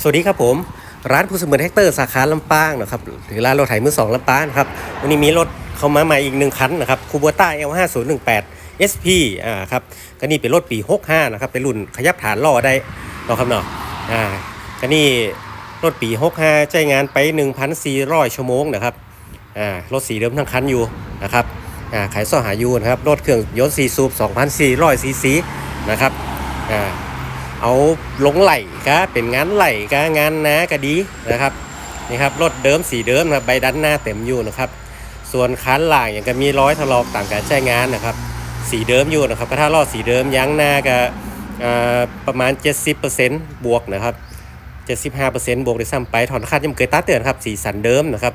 สวัสดีครับผม ร้านผู้เสมือนแฮกเตอร์สาขาลำปางนะครับหรือร้านรถไถมือสองลำปางครับวันนี้มีรถเข้ามาใหม่อีกหนึ่งคันนะครับคูโบต้า L5018 SP อ่าครับก็นี่เป็นรถปี 65 นะครับเป็นรุ่นขยับฐานล้อได้เนาะครับเนาะอ่าก็นี่รถปี 65 ใช้งานไป 1,400 ชั่วโมงนะครับอ่ารถสีเดิมทั้งคันอยู่นะครับอ่าขายซ่อหายูนะครับรถเครื่องยนต์4สูบ2,400ซีซีนะครับอ่า เอาลงไหลก็เป็นงานไหลก็งานนาก็ดีนะครับนี่ครับรถเดิมสีเดิมนะครับใบดันหน้าเต็มอยู่นะครับส่วนคันหล่างอย่างก็มีร้อยถลอกต่างการใช้งานนะครับ สีเดิมอยู่นะครับกระทะล้อสีเดิมยางหน้าก็ประมาณ 70%บวกนะครับ75%บวกด้วยซ้ำไปถอนคาดยังเคยตัดเตือนครับสีสันเดิมนะครับ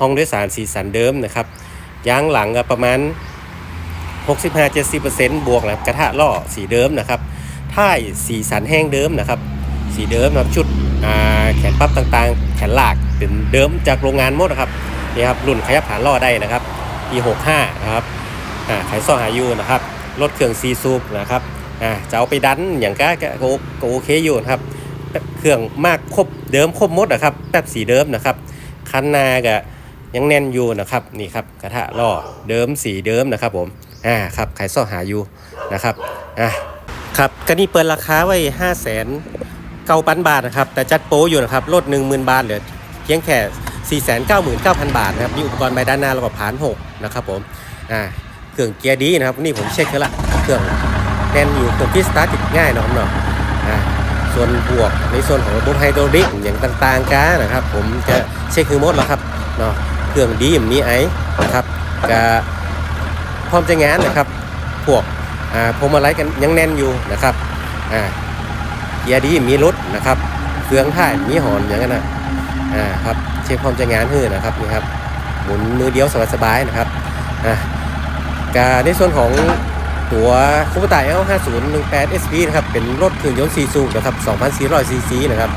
ห้องโดยสารสีสันเดิมนะครับยางหลังก็ประมาณ 65-70%บวกนะครับกระทะล้อสีเดิมนะครับ ท้ายสีสันแห้งเดิมนะครับ สีเดิมนะครับชุดแขนปั๊บต่างๆ แขนหลากเป็นเดิมจากโรงงานหมดนะครับนี่ครับรุ่นขยับฐานล่อได้นะครับปี65นะครับขายซ่อหายูนะครับรถเครื่องซีซูปนะครับจะเอาไปดันอย่างก็ก็โอเคอยู่นะครับเครื่องมากครบเดิมครบหมดนะครับแป๊บสีเดิมนะครับคันนาก็ยังแน่นอยู่นะครับนี่ครับกระทะล่อเดิมสีเดิมนะครับผมอ่าครับขายซ่อหายูนะครับอ่า ครับก็นี่เปิดราคาไว้5 0 0 0 0 0เก้าพันบาทนะครับ แต่จัดโปรอยู่นะครับลด10,000บาทเหลือเพียงแค่499,000บาทนะครับมีอุปกรณ์ใบด้านหน้าแล้วก็ผาน6นะครับผมอ่าเครื่องเกียร์ดีนะครับ นี่ผมเช็คแล้วละเครื่องแน่นอยู่เครื่องที่สตาร์ทติดง่ายเนาะครับเนาะอ่าส่วนบวกในส่วนของระบบไฮดรอลิกอย่างต่างๆกันนะครับ ผมจะเช็คคือมดแล้วครับเนาะเครื่องดีมีไอ้นะครับก็พร้อมจะงานนะครับพวก พวงมาลัยกันยังแน่นอยู่นะครับอ่าเกียร์ดีมีรถนะครับเครื่องถ่ายมีหอนอย่างนั้นนะอ่าครับเช็คความใช้งานให้นะครับนี่ครับหมุนมือเดียวสบายๆนะครับอ่ากาในส่วนของตัวคูปต้า L5018 SP นะครับเป็นรถเครื่องยนต์4สูบนะครับ2,400ซีซีนะครับ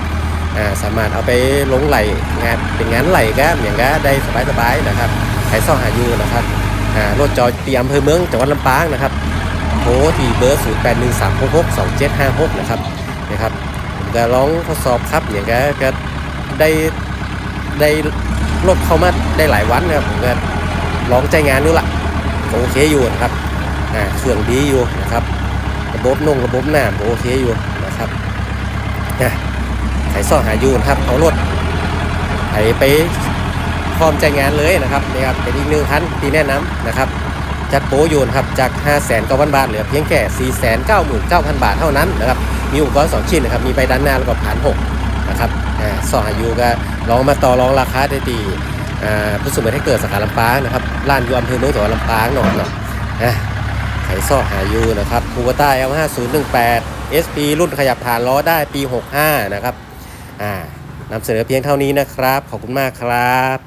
อ่าสามารถเอาไปลงไหลงานเป็นงานไหลก็อย่างก็ได้สบายๆนะครับใครซ่อหาอยู่นะครับอ่ารถจอดที่อำเภอเมืองจังหวัดลำปางนะครับ โทรที่เบอร์0 8 1 3 6 6 2 7 5 6 นะครับนะครับผมก็ลองทดสอบครับอย่างก็ก็ได้ได้รถเข้ามาได้หลายวันนะครับผมก็ลองใจงานดูละโอเคอยู่นะครับอ่าเครื่องดีอยู่นะครับ ระบบนุ่งระบบหน้าโอเคอยู่นะครับนะใครซ่อหาอยู่นะครับเอารถไถไปพร้อมใจงานเลยนะครับนี่ครับเป็นอีกหนึ่งคันที่แนะนำนะครับ จัดโปรอยู่นครับจาก5 9 0 0 0 0บาทเหลือเพียงแค่ 4 9 9 0 0 0 บาทเท่านั้นนะครับมีอุปกรณ์2ชิ้นนะครับมีใบด้านหน้าแล้วก็ผ่าน6นะครับอ่าสอหายูก็ลองมาต่อรองราคาได้ดีอ่าผู้สมัยให้เกิดสาขาลำปางนะครับร้านอยู่อำเภอเมืองจังหวัดลำปางหน่อยเนาะอะไขซ่อหายูนะครับคูวต้า L5018 SP รุ่นขยับผ่านล้อได้ปี 65 นะครับอ่านำเสนอเพียงเท่านี้นะครับ ขอบคุณมากครับ